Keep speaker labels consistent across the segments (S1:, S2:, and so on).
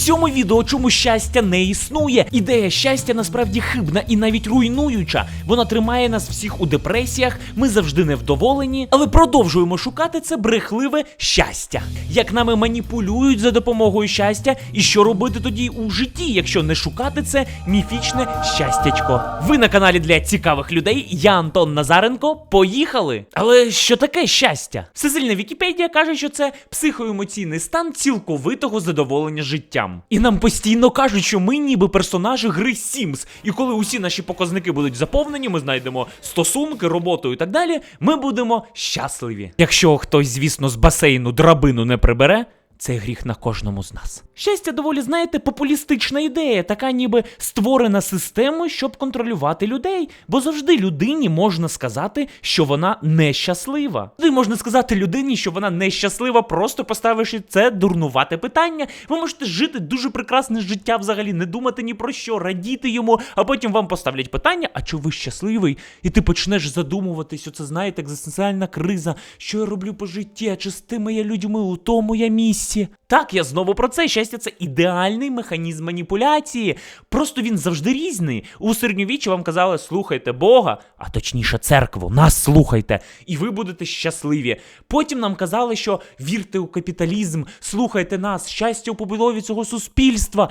S1: цьому відео чому щастя не існує. Ідея щастя насправді хибна і навіть руйнуюча. Вона тримає нас всіх у депресіях, ми завжди невдоволені, але продовжуємо шукати це брехливе щастя. Як нами маніпулюють за допомогою щастя, і що робити тоді у житті, якщо не шукати це міфічне щастячко. Ви на каналі для цікавих людей. Я Антон Назаренко. Поїхали! Але що таке щастя? Всесильна Вікіпедія каже, що це психоемоційний стан цілковитого задоволення життям. І нам постійно кажуть, що ми ніби персонажі гри Sims. І коли усі наші показники будуть заповнені, ми знайдемо стосунки, роботу і так далі. Ми будемо щасливі. Якщо хтось, звісно, з басейну драбину не прибере. Це гріх на кожному з нас. Щастя, доволі, знаєте, популістична ідея, така ніби створена системою, щоб контролювати людей. Бо завжди людині можна сказати, що вона нещаслива. Завжди можна сказати людині, що вона нещаслива, просто поставивши це дурнувате питання. Ви можете жити дуже прекрасне життя, взагалі, не думати ні про що, радіти йому, а потім вам поставлять питання: а чи ви щасливий? І ти почнеш задумуватись, оце знаєте, екзистенціальна криза, що я роблю по житті, а чи з тими я людьми у тому я місці. Так, я знову про це. Щастя, це ідеальний механізм маніпуляції. Просто він завжди різний. У середньовіччі вам казали, слухайте Бога, а точніше церкву, нас слухайте, і ви будете щасливі. Потім нам казали, що вірте у капіталізм, слухайте нас, щастя у побудові цього суспільства.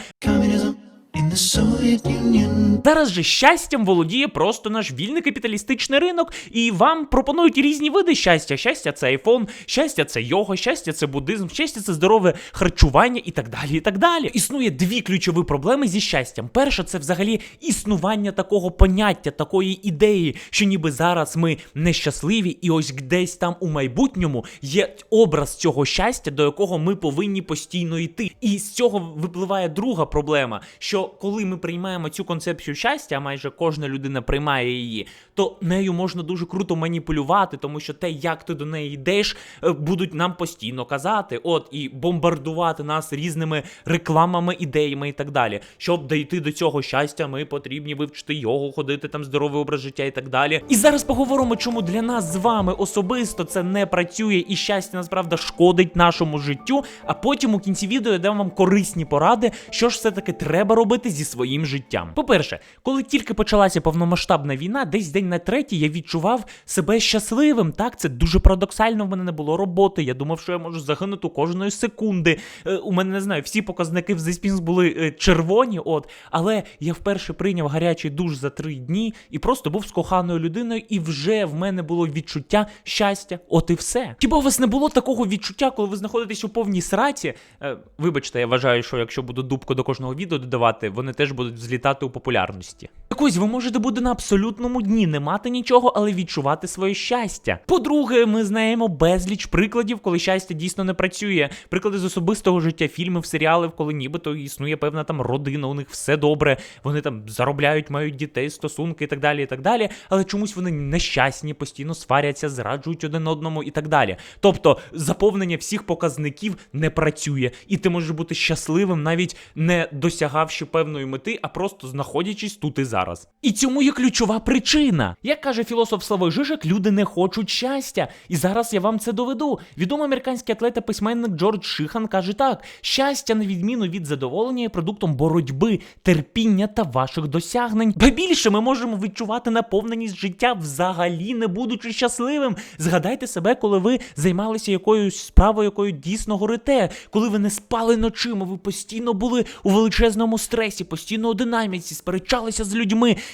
S1: Зараз же щастям володіє просто наш вільний капіталістичний ринок, і вам пропонують різні види щастя. Щастя це айфон, щастя це йога, щастя це буддизм, щастя це здорове харчування і так далі. І так далі. Існує дві ключові проблеми зі щастям. Перша це взагалі існування такого поняття, такої ідеї, що ніби зараз ми нещасливі, і ось десь там у майбутньому є образ цього щастя, до якого ми повинні постійно йти. І з цього випливає друга проблема, що коли ми приймаємо цю концепцію щастя, а майже кожна людина приймає її, то нею можна дуже круто маніпулювати, тому що те, як ти до неї йдеш, е, будуть нам постійно казати, от і бомбардувати нас різними рекламами, ідеями і так далі. Щоб дійти до цього щастя, ми потрібні вивчити йогу, ходити там здоровий образ життя і так далі. І зараз поговоримо, чому для нас з вами особисто це не працює, і щастя насправді шкодить нашому життю. А потім у кінці відео я дам вам корисні поради, що ж все таки треба робити зі своїм життям. По-перше, коли тільки почалася повномасштабна війна, десь день на третій я відчував себе щасливим. Так, це дуже парадоксально. В мене не було роботи. Я думав, що я можу загинути кожної секунди. Е, у мене не знаю, всі показники в Spins були е, червоні. От, але я вперше прийняв гарячий душ за три дні і просто був з коханою людиною, і вже в мене було відчуття щастя. От і все. Хіба у вас не було такого відчуття, коли ви знаходитесь у повній сраці? Е, вибачте, я вважаю, що якщо буду дубку до кожного відео додавати, вони теж будуть злітати у популярності. Так ось ви можете бути на абсолютному дні, не мати нічого, але відчувати своє щастя. По-друге, ми знаємо безліч прикладів, коли щастя дійсно не працює. Приклади з особистого життя, фільмів, серіалів, коли нібито існує певна там родина, у них все добре, вони там заробляють, мають дітей, стосунки і так далі, і так далі. Але чомусь вони нещасні, постійно сваряться, зраджують один одному і так далі. Тобто заповнення всіх показників не працює, і ти можеш бути щасливим, навіть не досягавши певної мети, а просто знаходячись тут і зараз. І цьому є ключова причина. Як каже філософ Славой Жижик, люди не хочуть щастя. І зараз я вам це доведу. Відомий американський атлет та письменник Джордж Шихан каже так: щастя, на відміну від задоволення, є продуктом боротьби, терпіння та ваших досягнень. Ба більше ми можемо відчувати наповненість життя, взагалі не будучи щасливим. Згадайте себе, коли ви займалися якоюсь справою, якою дійсно горите, коли ви не спали ночима, ви постійно були у величезному стресі, постійно у динаміці, сперечалися з людьми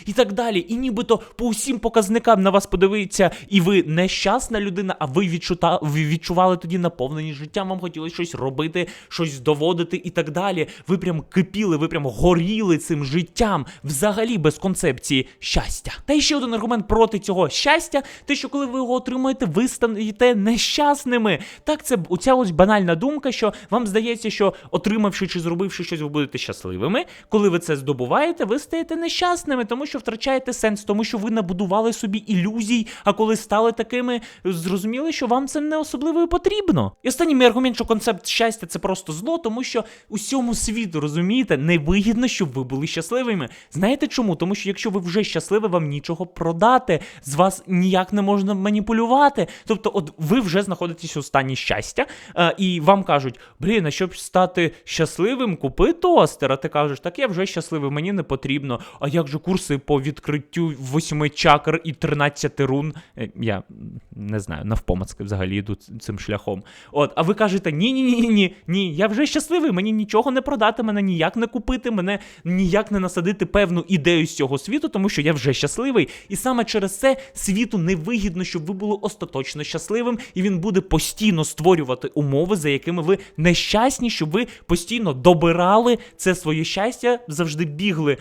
S1: і так далі. І нібито по усім показникам на вас подивиться, і ви нещасна людина, а ви відчута, відчували тоді наповненість життям, вам хотілося щось робити, щось доводити і так далі. Ви прям кипіли, ви прям горіли цим життям, взагалі без концепції щастя. Та ще один аргумент проти цього щастя, те, що коли ви його отримуєте, ви стаєте нещасними. Так, це оця ось банальна думка, що вам здається, що отримавши чи зробивши щось, ви будете щасливими. Коли ви це здобуваєте, ви стаєте нещасними. Щасливими, тому що втрачаєте сенс, тому що ви набудували собі ілюзій, а коли стали такими, зрозуміли, що вам це не особливо і потрібно. І останній мій аргумент, що концепт щастя це просто зло, тому що усьому світу розумієте, невигідно, щоб ви були щасливими. Знаєте чому? Тому що якщо ви вже щасливі, вам нічого продати, з вас ніяк не можна маніпулювати. Тобто, от ви вже знаходитесь у стані щастя, е, і вам кажуть: блін, а щоб стати щасливим, купи тостер. А ти кажеш, так я вже щасливий, мені не потрібно. А як же курси по відкриттю восьми чакр і 13 рун? Е, Я не знаю, навпомацки взагалі йду цим шляхом. От, а ви кажете: ні, ні, ні, я вже щасливий, мені нічого не продати, мене ніяк не купити, мене ніяк не насадити певну ідею з цього світу, тому що я вже щасливий. І саме через це світу невигідно, щоб ви були остаточно щасливим, і він буде постійно створювати умови, за якими ви нещасні, щоб ви постійно добирали це своє щастя, завжди бігли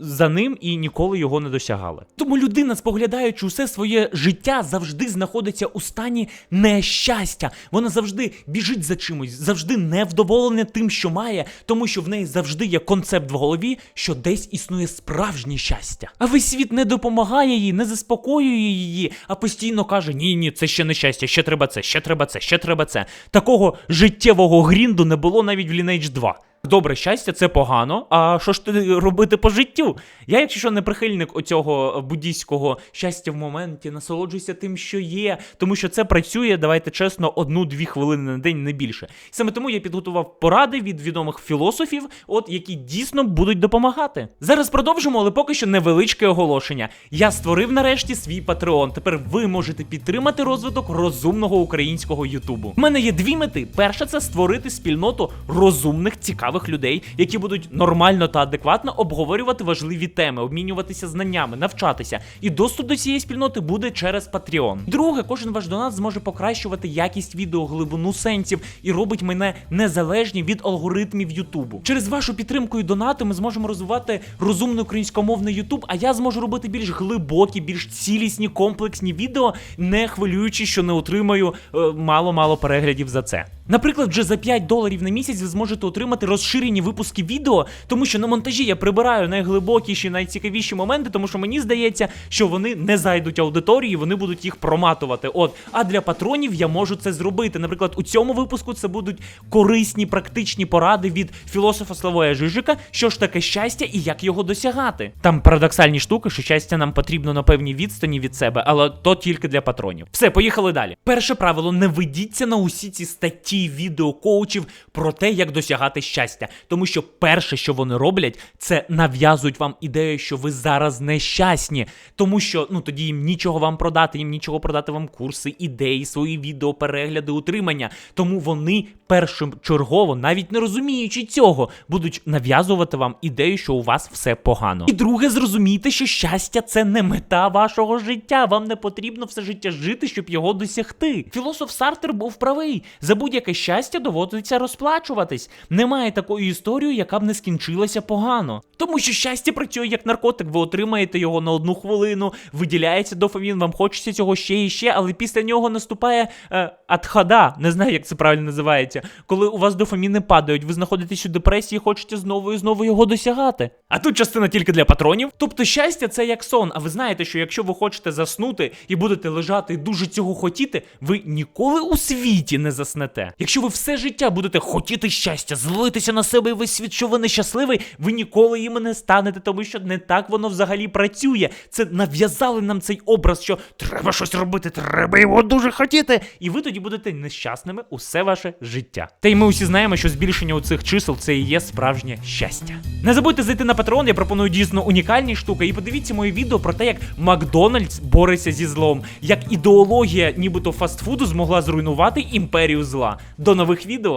S1: за ним і ніколи його не досягали. Тому людина, споглядаючи усе своє життя, завжди знаходиться у стані нещастя. Вона завжди біжить за чимось, завжди невдоволена тим, що має, тому що в неї завжди є концепт в голові, що десь існує справжнє щастя. А весь світ не допомагає їй, не заспокоює її, а постійно каже: ні, ні, це ще не щастя, ще треба це, ще треба це, ще треба це. Такого життєвого грінду не було навіть в Lineage 2. Добре, щастя це погано. А що ж ти робити по життю? Я, якщо що, не прихильник оцього буддійського щастя в моменті, насолоджуйся тим, що є, тому що це працює, давайте чесно, одну-дві хвилини на день, не більше. Саме тому я підготував поради від відомих філософів, от які дійсно будуть допомагати. Зараз продовжимо, але поки що невеличке оголошення. Я створив нарешті свій Patreon. Тепер ви можете підтримати розвиток розумного українського Ютубу. У мене є дві мети. Перша це створити спільноту розумних, цікавих людей, які будуть нормально та адекватно обговорювати важливі теми, обмінюватися знаннями, навчатися. І доступ до цієї спільноти буде через Patreon. Друге, кожен ваш донат зможе покращувати якість відео, глибину сенсів і робить мене незалежні від алгоритмів Ютубу. Через вашу підтримку і донати ми зможемо розвивати розумний українськомовний Ютуб, а я зможу робити більш глибокі, більш цілісні, комплексні відео, не хвилюючи, що не отримаю е, мало-мало переглядів за це. Наприклад, вже за 5 доларів на місяць ви зможете отримати розширені випуски відео, тому що на монтажі я прибираю найглибокіші, найцікавіші моменти, тому що мені здається, що вони не зайдуть аудиторії, вони будуть їх проматувати. От, а для патронів я можу це зробити. Наприклад, у цьому випуску це будуть корисні, практичні поради від філософа Славоя Жижика, що ж таке щастя і як його досягати. Там парадоксальні штуки, що щастя нам потрібно на певній відстані від себе, але то тільки для патронів. Все, поїхали далі. Перше правило: не ведіться на усі ці статті відео коучів про те, як досягати щастя. Тому що перше, що вони роблять, це нав'язують вам ідею, що ви зараз нещасні. Тому що ну тоді їм нічого вам продати, їм нічого продати вам курси, ідеї, свої відео, перегляди, утримання. Тому вони першим чергово, навіть не розуміючи цього, будуть нав'язувати вам ідею, що у вас все погано. І друге, зрозумійте, що щастя це не мета вашого життя. Вам не потрібно все життя жити, щоб його досягти. Філософ Сартер був правий. За будь-яке щастя доводиться розплачуватись. Немає такої історії, яка б не скінчилася погано. Тому що щастя працює як наркотик. Ви отримаєте його на одну хвилину, виділяється дофамін, вам хочеться цього ще і ще, але після нього наступає е, атхада. Не знаю, як це правильно називається. Коли у вас дофаміни падають, ви знаходитесь у депресії, хочете знову і знову його досягати. А тут частина тільки для патронів. Тобто щастя це як сон. А ви знаєте, що якщо ви хочете заснути і будете лежати і дуже цього хотіти, ви ніколи у світі не заснете. Якщо ви все життя будете хотіти щастя, злитися на себе і весь світ, що ви нещасливий, ви ніколи їм не станете, тому що не так воно взагалі працює. Це нав'язали нам цей образ, що треба щось робити, треба його дуже хотіти. І ви тоді будете нещасними усе ваше життя. Та й ми усі знаємо, що збільшення у цих чисел це і є справжнє щастя. Не забудьте зайти на Patreon, я пропоную дійсно унікальні штуки. І подивіться моє відео про те, як Макдональдс бореться зі злом, як ідеологія, нібито фастфуду, змогла зруйнувати імперію зла. До нових відео.